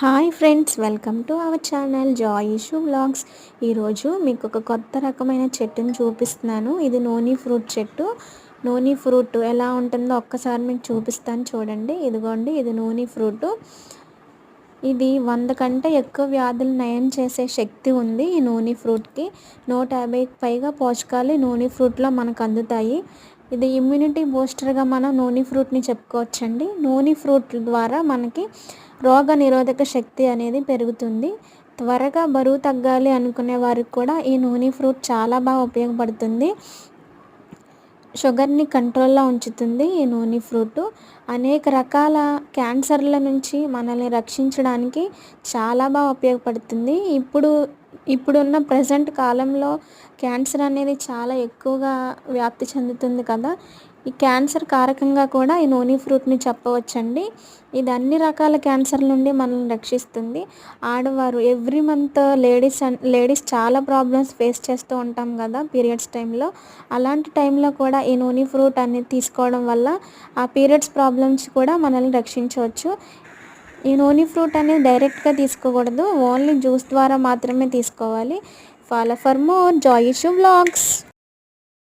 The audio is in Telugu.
Hi friends welcome to our channel Joy ఇష్యూ ఈరోజు మీకు ఒక కొత్త రకమైన చెట్టుని చూపిస్తున్నాను. ఇది నోనీ ఫ్రూట్ చెట్టు. నూనె ఫ్రూట్ ఎలా ఉంటుందో ఒక్కసారి మీకు చూపిస్తాను చూడండి. ఇదిగోండి ఇది నూనె ఫ్రూట్. ఇది వంద కంటే ఎక్కువ వ్యాధులు నయం చేసే శక్తి ఉంది ఈ నూనె ఫ్రూట్కి. నూట యాభైకి పైగా పోషకాలు ఈ నూనె ఫ్రూట్లో మనకు అందుతాయి. ఇది ఇమ్యూనిటీ బూస్టర్గా మనం నూనె ఫ్రూట్ని చెప్పుకోవచ్చండి. నూనె ఫ్రూట్ ద్వారా మనకి రోగ నిరోధక శక్తి అనేది పెరుగుతుంది. త్వరగా బరువు తగ్గాలి అనుకునే వారికి కూడా ఈ నూనె ఫ్రూట్ చాలా బాగా ఉపయోగపడుతుంది. షుగర్ని కంట్రోల్లో ఉంచుతుంది ఈ నూనె ఫ్రూట్. అనేక రకాల క్యాన్సర్ల నుంచి మనల్ని రక్షించడానికి చాలా బాగా ఉపయోగపడుతుంది. ఇప్పుడు ఇప్పుడున్న ప్రజెంట్ కాలంలో క్యాన్సర్ అనేది చాలా ఎక్కువగా వ్యాప్తి చెందుతుంది కదా. ఈ క్యాన్సర్ కారకంగా కూడా ఈ నోని ఫ్రూట్ని చెప్పవచ్చండి. ఇది అన్ని రకాల క్యాన్సర్ నుండి మనల్ని రక్షిస్తుంది. ఆడవారు ఎవ్రీ మంత్ లేడీస్ లేడీస్ చాలా ప్రాబ్లమ్స్ ఫేస్ చేస్తూ ఉంటాం కదా పీరియడ్స్ టైంలో. అలాంటి టైంలో కూడా ఈ నూనె ఫ్రూట్ అనేది తీసుకోవడం వల్ల ఆ పీరియడ్స్ ప్రాబ్లమ్స్ కూడా మనల్ని రక్షించవచ్చు. ఈ నూనె ఫ్రూట్ అనేది డైరెక్ట్గా తీసుకోకూడదు. ఓన్లీ జ్యూస్ ద్వారా మాత్రమే తీసుకోవాలి. Follow for more. జాయిషు బ్లాగ్స్.